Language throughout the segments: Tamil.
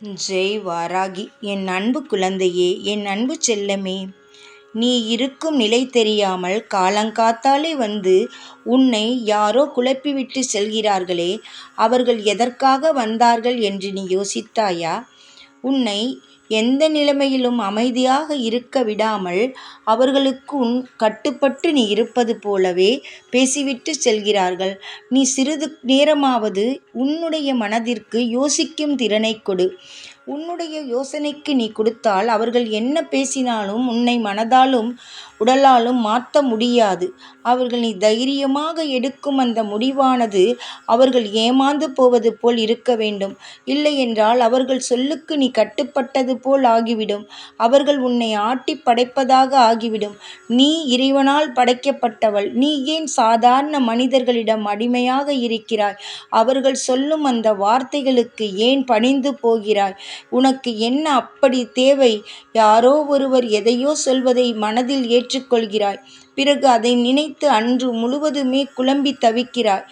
ஜெய் வாராகி என் அன்பு குழந்தையே என் அன்பு செல்லமே. நீ இருக்கும் நிலை தெரியாமல் காலங்காத்தாலே வந்து உன்னை யாரோ குழப்பிவிட்டு செல்கிறார்களே அவர்கள் எதற்காக வந்தார்கள் என்று நீ யோசித்தாயா? உன்னை எந்த நிலைமையிலும் அமைதியாக இருக்க விடாமல் அவர்களுக்கு உன் கட்டுப்பட்டு நீ இருப்பது போலவே பேசிவிட்டு செல்கிறார்கள். நீ சிறிது நேரமாவது உன்னுடைய மனதிற்கு யோசிக்கும் திறனை கொடு. உன்னுடைய யோசனைக்கு நீ கொடுத்தால் அவர்கள் என்ன பேசினாலும் உன்னை மனதாலும் உடலாலும் மாற்ற முடியாது. அவர்கள் நீ தைரியமாக எடுக்கும் அந்த முடிவானது அவர்கள் ஏமாந்து போவது போல் இருக்க வேண்டும். இல்லையென்றால் அவர்கள் சொல்லுக்கு நீ கட்டுப்பட்டது போல் ஆகிவிடும். அவர்கள் உன்னை ஆட்டி படைப்பதாக ஆகிவிடும். நீ இறைவனால் படைக்கப்பட்டவள். நீ ஏன் சாதாரண மனிதர்களிடம் அடிமையாக இருக்கிறாய்? அவர்கள் சொல்லும் அந்த வார்த்தைகளுக்கு ஏன் பணிந்து போகிறாய்? உனக்கு என்ன அப்படி தேவை? யாரோ ஒருவர் எதையோ சொல்வதை மனதில் ஏற்று ஏற்றுக்கொள்கிறாய். பிறகு அதை நினைத்து அன்று முழுவதுமே குழம்பி தவிக்கிறாய்.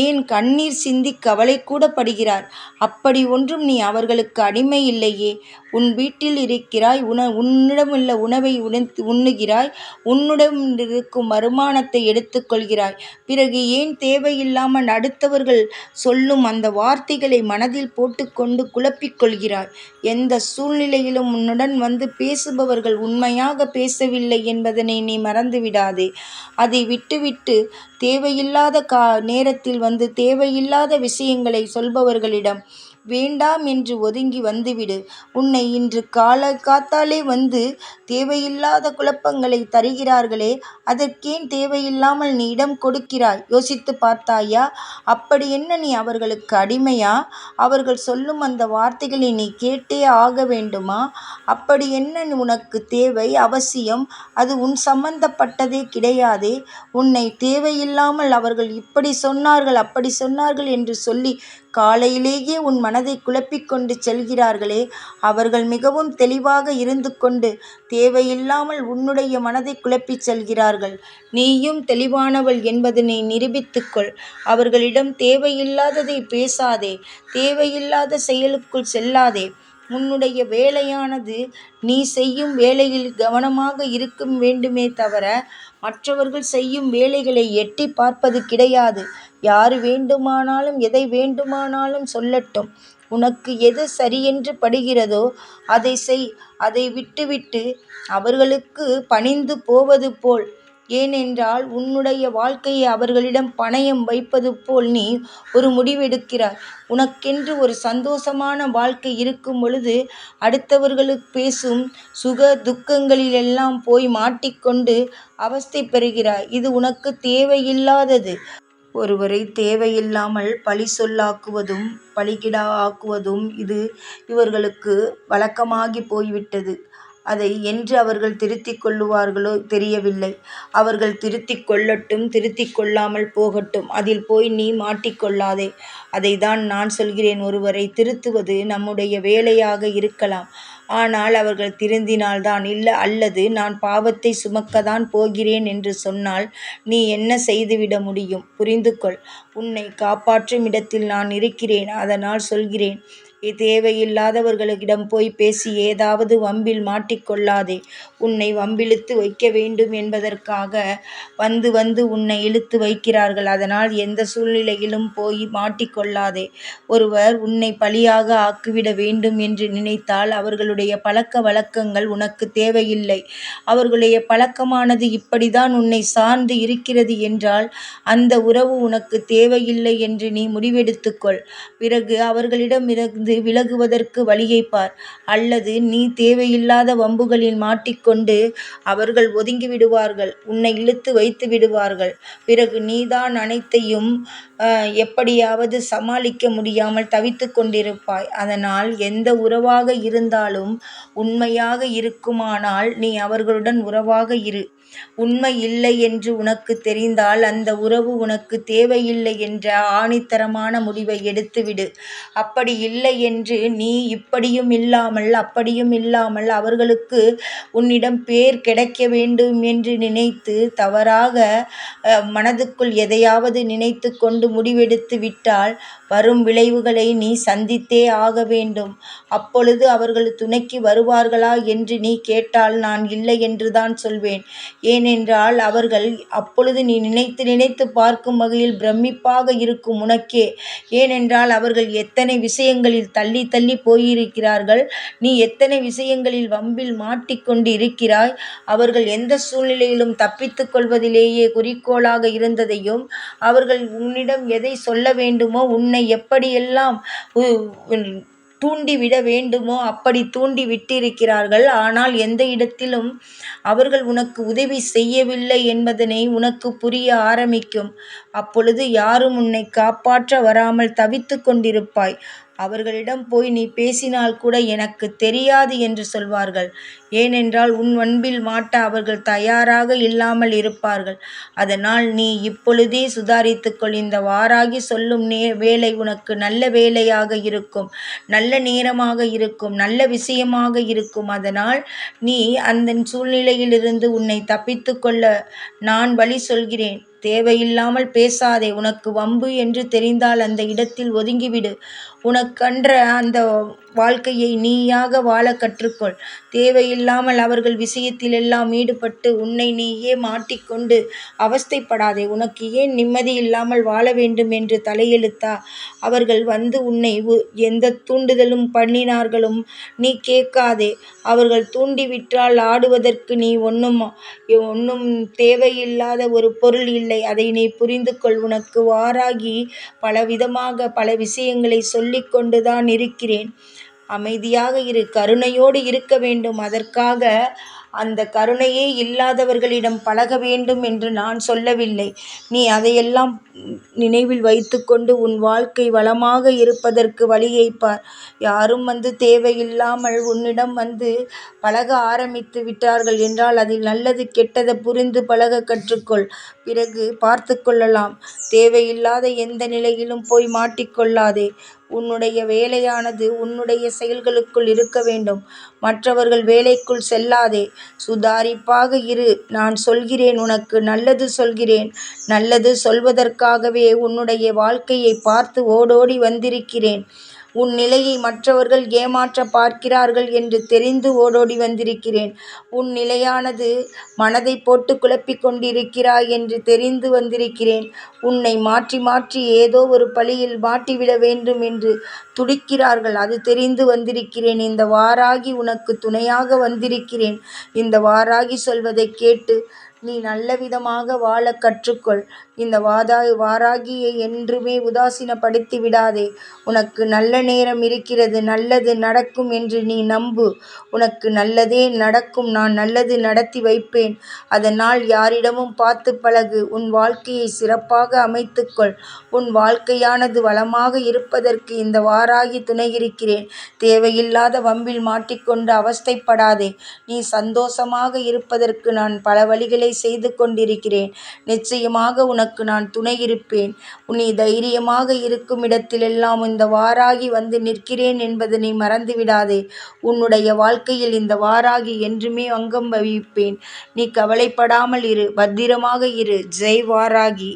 ஏன் கண்ணீர் சிந்தி கவலை கூட படுகிறார் அப்படி ஒன்றும் நீ அவர்களுக்கு அடிமை இல்லையே. உன் வீட்டில் இருக்கிறாய் உண உன்னிடமுள்ள உணவை உணர்ந்து உண்ணுகிறாய் உன்னிடம் இருக்கும் வருமானத்தை எடுத்துக்கொள்கிறாய். பிறகு ஏன் தேவையில்லாமல் அடுத்தவர்கள் சொல்லும் அந்த வார்த்தைகளை மனதில் போட்டுக்கொண்டு குழப்பிக் கொள்கிறாய்? எந்த சூழ்நிலையிலும் உன்னுடன் வந்து பேசுபவர்கள் உண்மையாக பேசவில்லை என்பதனை நீ மறந்துவிடாதே அதை விட்டுவிட்டு தேவையில்லாத கா நேரத்தில் வந்து தேவையில்லாத விஷயங்களை சொல்பவர்களிடம் வேண்டாம் என்று ஒதுங்கி வந்துவிடு. உன்னை இன்று கால காத்தாலே வந்து தேவையில்லாத குழப்பங்களை தருகிறார்களே அதற்கேன் தேவையில்லாமல் நீ இடம் கொடுக்கிறாய். யோசித்து பார்த்தாயா அப்படி என்ன நீ அவர்களுக்கு அடிமையா? அவர்கள் சொல்லும் அந்த வார்த்தைகளை நீ கேட்டே ஆக வேண்டுமா? அப்படி என்ன உனக்கு தேவை? அவசியம் அது உன் சம்பந்தப்பட்டதே கிடையாதே. உன்னை தேவையில்லாமல் அவர்கள் இப்படி சொன்னார்கள் அப்படி சொன்னார்கள் என்று சொல்லி காலையிலேயே உன் மனதை குழப்பிக் கொண்டு செல்கிறார்களே அவர்கள் மிகவும் தெளிவாக இருந்து கொண்டு தேவையில்லாமல் உன்னுடைய மனதை குழப்பிச் செல்கிறார்கள். நீயும் தெளிவானவள் என்பதனை நிரூபித்துக்கொள் அவர்களிடம் தேவையில்லாததை பேசாதே தேவையில்லாத செயலுக்குள் செல்லாதே. உன்னுடைய வேலையானது நீ செய்யும் வேலையில் கவனமாக இருக்கும் வேண்டுமே தவிர மற்றவர்கள் செய்யும் வேலைகளை எட்டி பார்ப்பது கிடையாது. யார் வேண்டுமானாலும் எதை வேண்டுமானாலும் சொல்லட்டும். உனக்கு எது சரியென்று படுகிறதோ அதை செய். அதை விட்டுவிட்டு அவர்களுக்கு பணிந்து போவது போல். ஏனென்றால் உன்னுடைய வாழ்க்கையை அவர்களிடம் பணயம் வைப்பது போல் நீ ஒரு முடிவெடுக்கிறாய். உனக்கென்று ஒரு சந்தோஷமான வாழ்க்கை இருக்கும் பொழுது அடுத்தவர்களுக்கு பேசும் சுக துக்கங்களிலெல்லாம் போய் மாட்டிக்கொண்டு அவஸ்தை பெறுகிறாய். இது உனக்கு தேவையில்லாதது. ஒருவரை தேவையில்லாமல் பழி சொல்லாக்குவதும் பழிகிடா ஆக்குவதும் இது இவர்களுக்கு வழக்கமாகி போய்விட்டது. அதை என்று அவர்கள் திருத்திக் கொள்ளுவார்களோ தெரியவில்லை. அவர்கள் திருத்திக் கொள்ளட்டும் திருத்திக் கொள்ளாமல் போகட்டும். அதில் போய் நீ மாட்டிக்கொள்ளாதே அதை தான் நான் சொல்கிறேன். ஒருவரை திருத்துவது நம்முடைய வேலையாக இருக்கலாம். ஆனால் அவர்கள் திருந்தினால்தான். இல்லை அல்லது நான் பாவத்தை சுமக்கத்தான் போகிறேன் என்று சொன்னால் நீ என்ன செய்துவிட முடியும்? புரிந்து கொள் உன்னை காப்பாற்றும் இடத்தில் நான் இருக்கிறேன். அதனால் சொல்கிறேன். தேவையில்லாதவர்களிடம் போய் பேசி ஏதாவது வம்பில் மாட்டிக்கொள்ளாதே. உன்னை வம்பிழுத்து வைக்க வேண்டும் என்பதற்காக வந்து வந்து உன்னை இழுத்து வைக்கிறார்கள். அதனால் எந்த சூழ்நிலையிலும் போய் மாட்டிக்கொள்ளாதே. ஒருவர் உன்னை பலியாக ஆக்கிவிட வேண்டும் என்று நினைத்தால் அவர்களுடைய பழக்க வழக்கங்கள் உனக்கு தேவையில்லை. அவர்களுடைய பழக்கமானது இப்படிதான் உன்னை சார்ந்து இருக்கிறது என்றால் அந்த உறவு உனக்கு தேவையில்லை என்று நீ முடிவெடுத்துக்கொள். பிறகு அவர்களிடமிருந்து விலகுவதற்கு வழியை பார் அல்லது நீ தேவையில்லாத வம்புகளில் மாட்டிக்கொண்டு அவர்கள் ஒதுங்கிவிடுவார்கள். உன்னை இழுத்து வைத்து விடுவார்கள். பிறகு நீதான் அனைத்தையும் எப்படியாவது சமாளிக்க முடியாமல் தவித்து கொண்டிருப்பாய். அதனால் எந்த உறவாக இருந்தாலும் உண்மையாக இருக்குமானால் நீ அவர்களுடன் உறவாக இரு. உண்மை இல்லை என்று உனக்கு தெரிந்தால் அந்த உறவு உனக்கு தேவையில்லை என்ற ஆணித்தரமான முடிவை எடுத்துவிடு. அப்படி இல்லை என்று நீ இப்படியும் இல்லாமல் அப்படியும் இல்லாமல் அவர்களுக்கு உன்னிடம் பேர் கிடைக்க வேண்டும் என்று நினைத்து தவறாக மனதுக்குள் எதையாவது நினைத்து கொண்டு முடிவெடுத்து விட்டால் வரும் விளைவுகளை நீ சந்தித்தே ஆக வேண்டும். அப்பொழுது அவர்கள் துணைக்கு வருவார்களா என்று நீ கேட்டால் நான் இல்லை என்றுதான் சொல்வேன். ஏனென்றால் அவர்கள் அப்பொழுது நீ நினைத்து நினைத்துப் பார்க்கும் வகையில் பிரமிப்பாக இருக்கும் உனக்கே. ஏனென்றால் அவர்கள் எத்தனை விஷயங்களில் தள்ளித் தள்ளிப் போயிருக்கிறார்கள். நீ எத்தனை விஷயங்களில் வம்பில் மாட்டிக்கொண்டு இருக்கிறாய். அவர்கள் எந்த சூழ்நிலையிலும் தப்பித்துக் கொள்வதிலேயே குறிக்கோளாக இருந்ததையும் அவர்கள் உன்னிடம் எதை சொல்ல வேண்டுமோ உன்னை எப்படியெல்லாம் தூண்டிவிட வேண்டுமோ அப்படி தூண்டி விட்டிருக்கிறார்கள். ஆனால் எந்த இடத்திலும் அவர்கள் உனக்கு உதவி செய்யவில்லை என்பதனை உனக்கு புரிய ஆரம்பிக்கும். அப்பொழுது யாரும் உன்னை காப்பாற்ற வராமல் தவித்துக் கொண்டிருப்பாய். அவர்களிடம் போய் நீ பேசினால் கூட எனக்கு தெரியாது என்று சொல்வார்கள். ஏனென்றால் உன் அன்பில் மாட்ட அவர்கள் தயாராக இல்லாமல் இருப்பார்கள். அதனால் நீ இப்பொழுதே சுதாரித்துக்கொள் இந்த வாராகி சொல்லும் நே வேலை உனக்கு நல்ல வேலையாக இருக்கும். நல்ல நேரமாக இருக்கும். நல்ல விஷயமாக இருக்கும். அதனால் நீ அந்த சூழ்நிலையிலிருந்து உன்னை தப்பித்து கொள்ள நான் வழி சொல்கிறேன். தேவையில்லாமல் பேசாதே. உனக்கு வம்பு என்று தெரிந்தால் அந்த இடத்தில் ஒதுங்கிவிடு. உனக்கன்ற அந்த வாழ்க்கையை நீயாக வாழ கற்றுக்கொள். தேவையில்லாமல் அவர்கள் விஷயத்திலெல்லாம் ஈடுபட்டு உன்னை நீயே மாட்டிக்கொண்டு அவஸ்தைப்படாதே. உனக்கு ஏன் நிம்மதியில்லாமல் வாழ வேண்டும் என்று தலையெழுத்தா? அவர்கள் வந்து உன்னை எந்த தூண்டுதலும் பண்ணினார்களும் நீ கேட்காதே. அவர்கள் தூண்டிவிட்டால் ஆடுவதற்கு நீ ஒன்றும் ஒன்றும் தேவையில்லாத ஒரு பொருள் இல்லை. அதை நீ புரிந்து கொள். உனக்கு வாராகி பலவிதமாக பல விஷயங்களை சொல்லிக் கொண்டுதான் இருக்கிறேன். அமைதியாக இரு. கருணையோடு இருக்க வேண்டும். அதற்காக அந்த கருணையே இல்லாதவர்களிடம் பழக வேண்டும் என்று நான் சொல்லவில்லை. நீ அதையெல்லாம் நினைவில் வைத்துக்கொண்டு உன் வாழ்க்கை வளமாக இருப்பதற்கு வழியை பார். யாரும் வந்து தேவையில்லாமல் உன்னிடம் வந்து பழக ஆரம்பித்து விட்டார்கள் என்றால் அதில் நல்லது கெட்டதை புரிந்து பழகக் கற்றுக்கொள். பிறகு பார்த்து கொள்ளலாம். தேவையில்லாத எந்த நிலையிலும் போய் மாட்டிக்கொள்ளாதே உன்னுடைய வேலையானது உன்னுடைய செயல்களுக்குள் இருக்க வேண்டும். மற்றவர்கள் வேலைக்குள் செல்லாதே. சுதாரிப்பாக இரு. நான் சொல்கிறேன் உனக்கு நல்லது சொல்கிறேன். நல்லது சொல்வதற்காகவே உன்னுடைய வாழ்க்கையை பார்த்து ஓடோடி வந்திருக்கிறேன். உன் நிலையை மற்றவர்கள் ஏமாற்ற பார்க்கிறார்கள் என்று தெரிந்து ஓடோடி வந்திருக்கிறேன். உன் நிலையானது மனதைப் போட்டுக் குழப்பிக் கொண்டிருக்கிறாய் என்று தெரிந்து வந்திருக்கிறேன். உன்னை மாற்றி மாற்றி ஏதோ ஒரு பழியில் மாட்டிவிட வேண்டும் என்று துடிக்கிறார்கள். அது தெரிந்து வந்திருக்கிறேன். இந்த வாராகி உனக்குத் துணையாக வந்திருக்கிறேன். இந்த வாராகி சொல்வதைக் கேட்டு நீ நல்லவிதமாக வாழக் கற்றுக்கொள். இந்த வாதா வாராகியை என்றுமே உதாசீனப்படுத்தி விடாதே. உனக்கு நல்ல நேரம் இருக்கிறது. நல்லது நடக்கும் என்று நீ நம்பு. உனக்கு நல்லதே நடக்கும். நான் நல்லது நடத்தி வைப்பேன். அதனால் யாரிடமும் பார்த்து பழகு. உன் வாழ்க்கையை சிறப்பாக அமைத்துக்கொள் உன் வாழ்க்கையானது வளமாக இருப்பதற்கு இந்த வாராகி துணை இருக்கிறேன் தேவையில்லாத வம்பில் மாட்டிக்கொண்டு அவஸ்தைப்படாதே. நீ சந்தோஷமாக இருப்பதற்கு நான் பல வழிகளை செய்து கொண்டிருக்கிறேன். நிச்சயமாக உனக்கு நான் துணை இருப்பேன் நீ தைரியமாக இருக்குமிடத்திலெல்லாம் இந்த வாராகி வந்து நிற்கிறேன் என்பதனை மறந்துவிடாதே. உன்னுடைய வாழ்க்கையில் இந்த வாராகி என்றுமே அங்கம் வகிப்பேன். நீ கவலைப்படாமல் இரு. பத்திரமாக இரு. ஜெய் வாராகி.